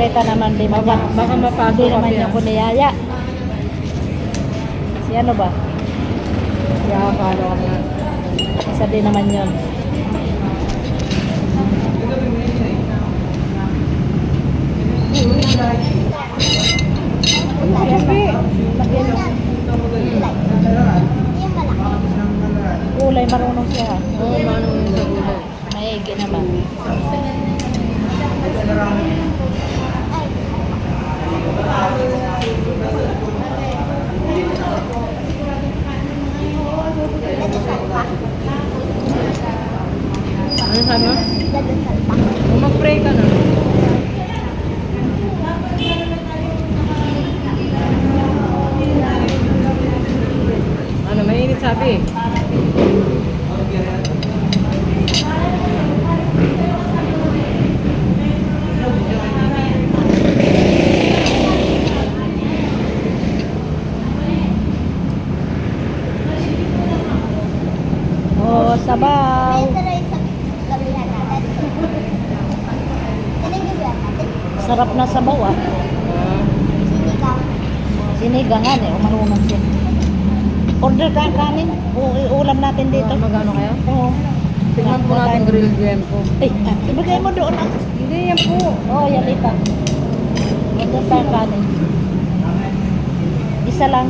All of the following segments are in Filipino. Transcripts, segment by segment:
Nakita naman di ba? Baka, mapasok Hindi naman kami, yung ah. kuniyaya. Si ano ba? Paano ako nga. Isa din naman yun. Kulay marunong siya. Oo, manong yung sa gulay. Maigi naman. Sabi mo? Mag-pray ka na. Ano, mainit sabi eh. Oh, sabaw. Sarap na sabaw ah. Ah, Sinigangan eh, umarunong siya. Order ka ang kanin. U- ulam natin dito. magano kayo? Oo. Tingnan po natin grilled yam po. Eh, ah, ibigay mo doon ah. Hindi yan po. Oo, oh, yan ito. Order ka ang kanin. Isa lang.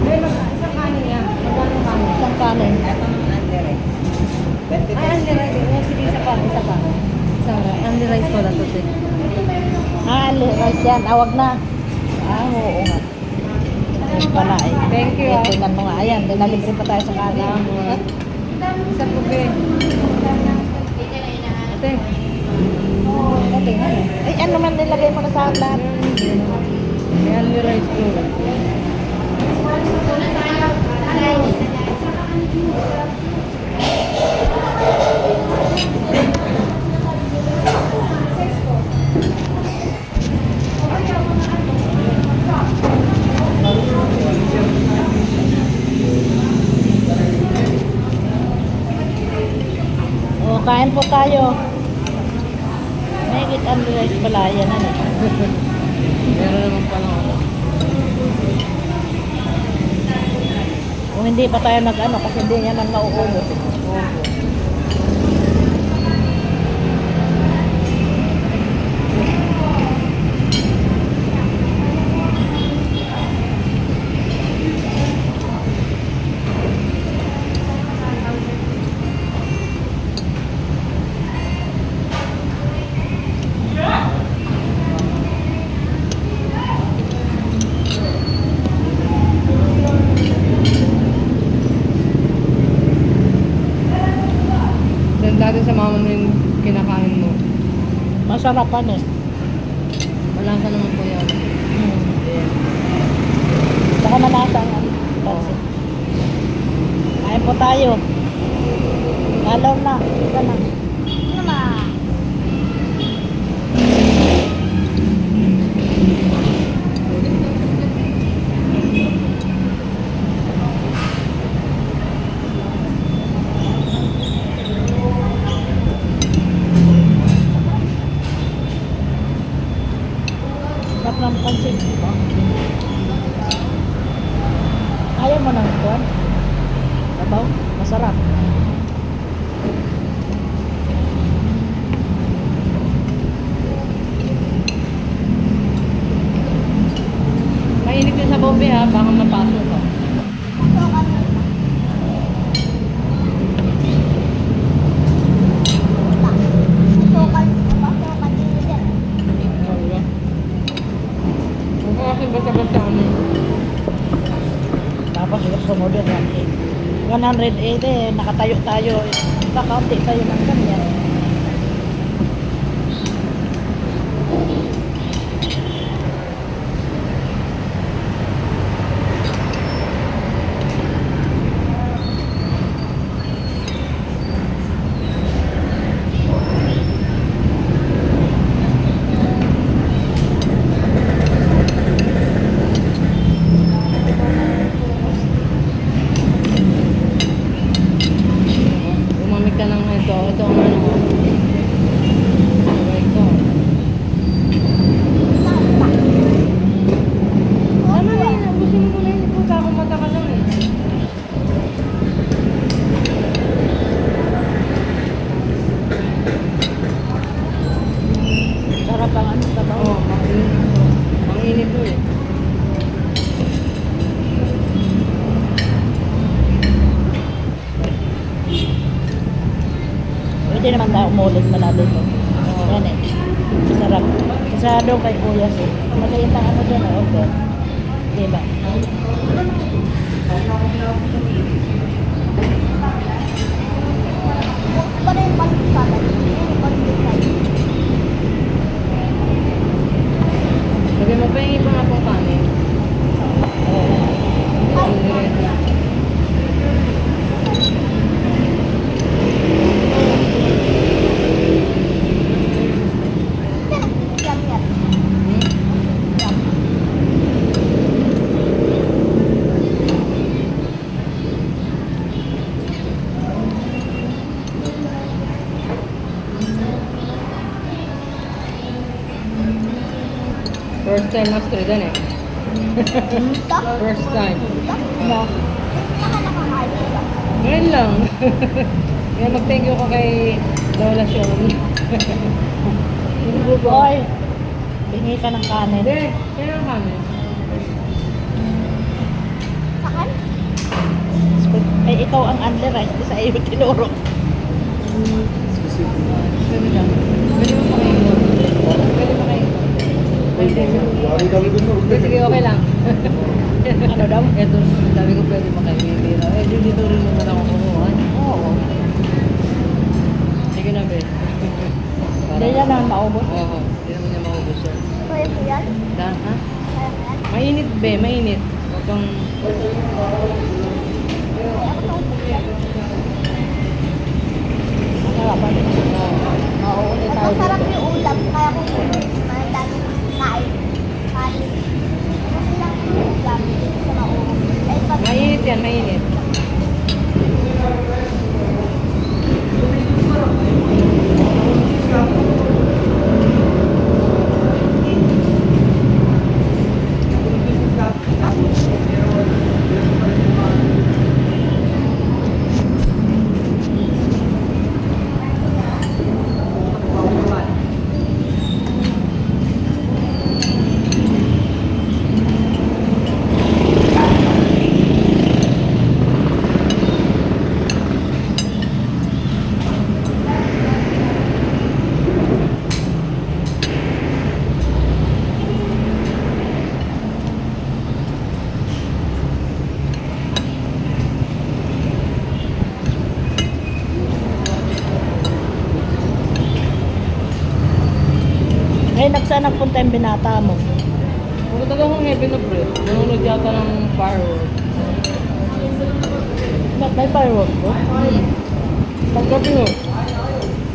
Hindi, mag- isang kanin yan. Magkano kanin? Isang kanin. Ay, Rice. Oh, sige, isa pa. Isa pa. Isa pa. Andy Rice pala to, te. Ah, rice yan. Awag na. Ah, oo nga. Ayun pala eh. Thank you, Eh, ah. tingnan mo nga. Ayan, dinalibre pa tayo sa. Isa po, be. Ate. Tingnan mo. Ay, ano man nilagay mo na sa lahat? May Andy Rice po. Oo, kain po tayo. May git ang rice pala. Yan ano. Meron naman pala Kung hindi pa tayo nag-ano kasi hindi yan ang nauubos. Then dati sa mama mo yung kinakain mo. Masarapan eh. Malasa naman po yan. Hmm. Saka malasa ang ano, pansit. Kain po tayo. Galaw na. Ika na. Sarap ng pansit. Ayaw mo ng kuwan? Sabaw? Masarap. Mainit din sa bombe ha, baka mapasok 180, nakatayo tayo. Kakaunti tayo ng ganyan. Oo, oh, mainit ito. Mainit eh. Pwede naman na umulit malabo ito. Oh. Yan eh. Masarap. Masarap daw kay kuya siya. Maliit ang ano dyan, oh, okay. Diba? First time master din eh. First time. Ito. Ngayon lang. Kaya mag-thank you ko kay Lola Sean. Hoy! Bingi ka ng kanin. Hindi, kaya ang kanin. Saan? Ay, ikaw ang underright. Sa iyo tinuro. Lang. Mo makaingot. Pwede makaingot. Pwede. Hindi, sige, okay lang. Ano daw? Ito, sabi ko pwede makaingot. Eh, di- dito rin naman ako kumuha. Oo. Sige na, be. Hindi yan ang maubos. Oo, hindi naman niya maubos yan. Kaya ko yan? Da, ha? Mainit, be, mainit. Huwag kang... Masarap yung ulam. Kaya ko Mainit yan, mainit. Ngayon, nagsaan nagpunta yung binata mo? Kung talaga kong heaven of bread, nanonood yata ng fireworks. Ba't may firework ko? Hmm. Paggabi ho.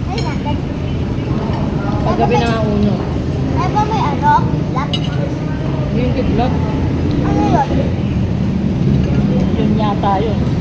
ay. Paggabi na nga uno. Ay ba may ano? Lap? Hindi yung kidlat. Ano yun? Yun yata yun.